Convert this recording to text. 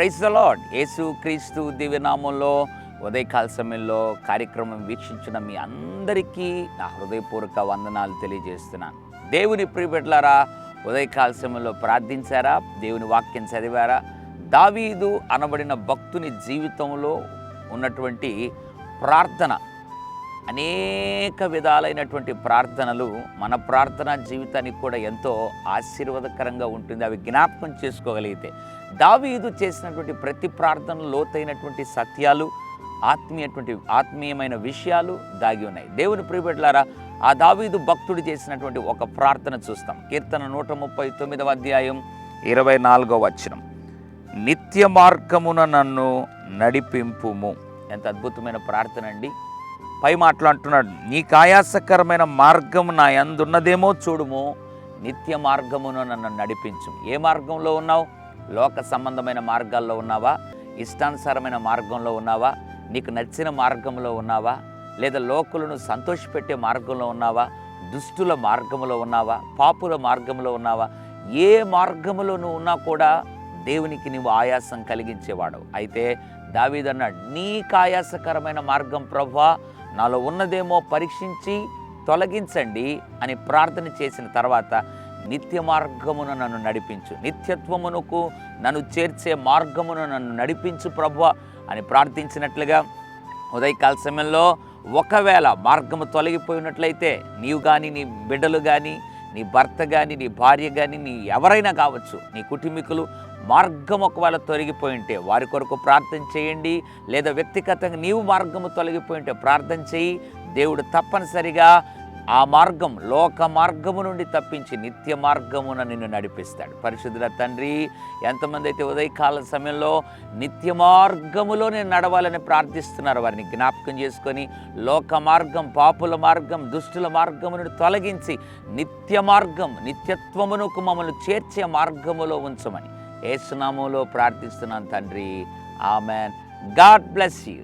Praise the lord యేసు క్రీస్తు దివ్యనామంలో ఉదయకాల సమయంలో కార్యక్రమం వీక్షించిన మీ అందరికీ నా హృదయపూర్వక వందనాలు తెలియజేస్తున్నాను. దేవుని ప్రియబిడ్డలారా ఉదయకాల సమయంలో ప్రార్థించారా? దేవుని వాక్యం చదివారా? దావీదు అనబడిన భక్తుని జీవితంలో ఉన్నటువంటి ప్రార్థన అనేక విధాలైనటువంటి ప్రార్థనలు మన ప్రార్థనా జీవితానికి కూడా ఎంతో ఆశీర్వాదకరంగా ఉంటుంది. అవి జ్ఞాపకం చేసుకోగలిగితే దావీదు చేసినటువంటి ప్రతి ప్రార్థన లోతైనటువంటి సత్యాలు ఆత్మీయటువంటి ఆత్మీయమైన విషయాలు దాగి ఉన్నాయి. దేవుని ప్రియబెట్లారా ఆ దావీదు భక్తుడు చేసినటువంటి ఒక ప్రార్థన చూస్తాం. కీర్తన నూట ముప్పై తొమ్మిదవ అధ్యాయం ఇరవై నాలుగవ వచనం. నిత్య మార్గమున నన్ను నడిపింపుము. ఎంత అద్భుతమైన ప్రార్థన అండి. పై మాటలు అంటున్నాడు నీకు ఆయాసకరమైన మార్గం నా ఎందున్నదేమో చూడుము నిత్య మార్గమును నన్ను నడిపించు ఏ మార్గంలో ఉన్నావు? లోక సంబంధమైన మార్గాల్లో ఉన్నావా? ఇష్టానుసారమైన మార్గంలో ఉన్నావా? నీకు నచ్చిన మార్గంలో ఉన్నావా? లేదా లోకులను సంతోషపెట్టే మార్గంలో ఉన్నావా? దుష్టుల మార్గంలో ఉన్నావా? పాపుల మార్గంలో ఉన్నావా? ఏ మార్గంలో నువ్వు ఉన్నా కూడా దేవునికి నువ్వు ఆయాసం కలిగించేవాడు అయితే దావీదన్నాడు నీకు ఆయాసకరమైన మార్గం ప్రభా నాలో ఉన్నదేమో పరీక్షించి తొలగించండి అని ప్రార్థన చేసిన తర్వాత నిత్య మార్గమును నన్ను నడిపించు. నిత్యత్వమునకు నన్ను చేర్చే మార్గమును నన్ను నడిపించు ప్రభు అని ప్రార్థించినట్లుగా ఉదయకాల సమయంలో ఒకవేళ మార్గము తొలగిపోయినట్లయితే నీవు కానీ నీ బిడ్డలు కానీ నీ భర్త కానీ నీ భార్య కానీ నీ ఎవరైనా కావచ్చు నీ కుటుంబీకులు మార్గం ఒకవేళ తొలగిపోయి ఉంటే వారి కొరకు ప్రార్థన చేయండి. లేదా వ్యక్తిగతంగా నీవు మార్గము తొలగిపోయి ఉంటే ప్రార్థన చేయి. దేవుడు తప్పనిసరిగా ఆ మార్గం లోక మార్గము నుండి తప్పించి నిత్య మార్గమున నిన్ను నడిపిస్తాడు. పరిశుద్ధుల తండ్రి ఎంతమంది అయితే ఉదయకాల సమయంలో నిత్య మార్గములో నేను నడవాలని ప్రార్థిస్తున్నారు వారిని జ్ఞాపకం చేసుకొని లోక మార్గం పాపుల మార్గం దుష్టుల మార్గము నుండి తొలగించి నిత్య మార్గం నిత్యత్వమునకు మమ్మల్ని చేర్చే మార్గములో ఉంచమని ఏసునామంలో ప్రార్థిస్తున్నాను తండ్రి. ఆమెన్. God bless you.